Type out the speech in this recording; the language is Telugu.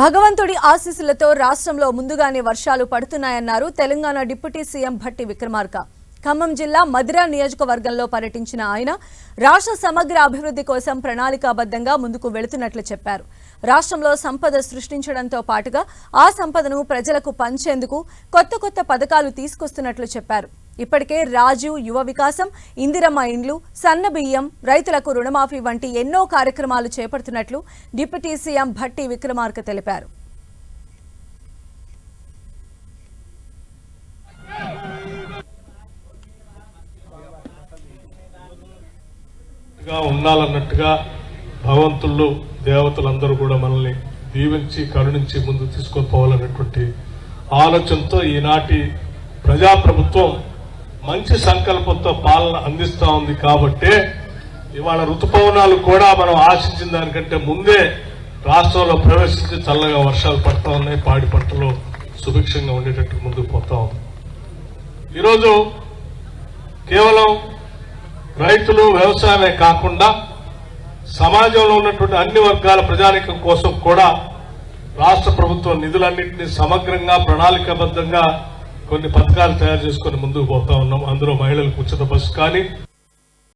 భగవంతుడి ఆశీస్సులతో రాష్ట్రంలో ముందుగానే వర్షాలు పడుతున్నాయన్నారు తెలంగాణ డిప్యూటీ సీఎం భట్టి విక్రమార్క. ఖమ్మం జిల్లా మదిరా నియోజకవర్గంలో పర్యటించిన ఆయన రాష్ట్ర సమగ్ర అభివృద్ధి కోసం ప్రణాళికాబద్ధంగా ముందుకు వెళుతున్నట్లు చెప్పారు. రాష్ట్రంలో సంపద సృష్టించడంతో పాటుగా ఆ సంపదను ప్రజలకు పంచేందుకు కొత్త కొత్త పథకాలు తీసుకొస్తున్నట్లు చెప్పారు. ఇప్పటికే రాజు యువ వికాసం ఇందిరమ్మ ఇండ్లు సన్న బియ్యం రైతులకు రుణమాఫీ వంటి ఎన్నో కార్యక్రమాలు చేపడుతున్నట్లు డిప్యూటీ సీఎం భట్టి విక్రమార్క తెలిపారు. ఉండాలన్నట్టుగా భగవంతుళ్ళు దేవతలందరూ కూడా మనల్ని దీవించి కరుణించి ముందు తీసుకొని పోవాలన్నటువంటి ఆలోచనతో ఈనాటి ప్రజాప్రభుత్వం మంచి సంకల్పంతో పాలన అందిస్తూ ఉంది కాబట్టే ఇవాళ ఋతుపవనాలు కూడా మనం ఆశించిన దానికంటే ముందే రాష్ట్రంలో ప్రవేశించి చల్లగా వర్షాలు పడతా ఉన్నాయి పాడి పంటలు సుభిక్షంగా ఉండేటట్టు ముందుకు పోతా ఉంది. ఈరోజు కేవలం రైతులు వ్యవసాయమే కాకుండా సమాజంలో ఉన్నటువంటి అన్ని వర్గాల ప్రజానికం కోసం కూడా రాష్ట్ర ప్రభుత్వం నిధులన్నింటినీ సమగ్రంగా ప్రణాళికాబద్ధంగా కొన్ని పథకాలు తయారు చేసుకొని ముందుకు పోతా ఉన్నాం. అందులో మహిళలకు ఉచిత బస్సు కానీ